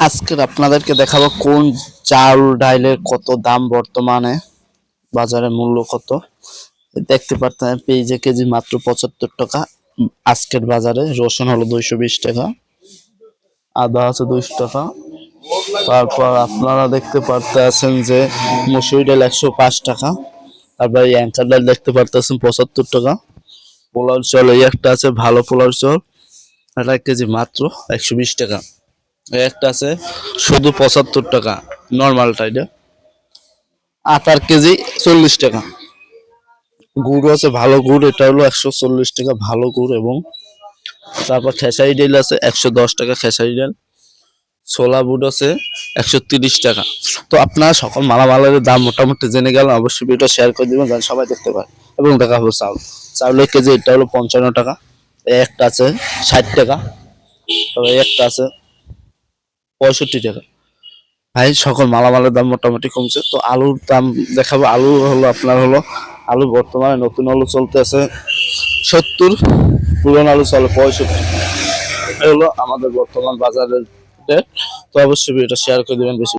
আজকে আপনাদেরকে দেখাবো কোন চাল ডাইলের কত দাম বর্তমানে, বাজারে মূল্য কত। দেখতে পারতেন পেঁয়াজে কেজি মাত্র পঁচাত্তর টাকা। আজকের বাজারে রসুন হলো দুইশো বিশ টাকা, আদা আছে দুইশো টাকা। তারপর আপনারা দেখতে পারতেছেন যে মসুরি ডাল একশো পাঁচ টাকা, তারপর অ্যাঙ্কার ডাল দেখতে পারতেছেন পঁচাত্তর টাকা। পোলাও চল এই একটা আছে, ভালো পোলাও চল, এটা এক কেজি মাত্র একশো বিশ টাকা। একটা আছে, শুধু পঁচাত্তর টাকা নর্মালটা এটা আটার কেজি চল্লিশ টাকা। গুড় আছে, ভালো গুড়, এটা হলো একশো চল্লিশ টাকা, ভালো গুড় এবং তারপর খেসারি ডাল আছে, একশো দশ টাকা খেসারি ডাল। ছোলা বুট আছে, একশো তিরিশ টাকা। তো আপনারা সকল মালামালের দাম মোটামুটি জেনে গেলেন অবশ্যই ভিডিও শেয়ার করে দেবেন, যেন সবাই দেখতে পারে। এবং দেখা হবে চাউল চাউলের কেজি এটা হলো পঞ্চান্ন টাকা একটা আছে ষাট টাকা, তবে একটা আছে পঁয়ষট্টি টাকা। ভাই, সকল মালামালের দাম মোটামুটি কমছে। তো আলুর দাম দেখাবো। আলু হলো আপনার হলো, আলু বর্তমানে নতুন আলু চলতে আছে সত্তর, পুরনো আলু চলে পঁয়ষট্টি। হলো আমাদের বর্তমান বাজারের। তো অবশ্যই এটা শেয়ার করে দেবেন বেশি।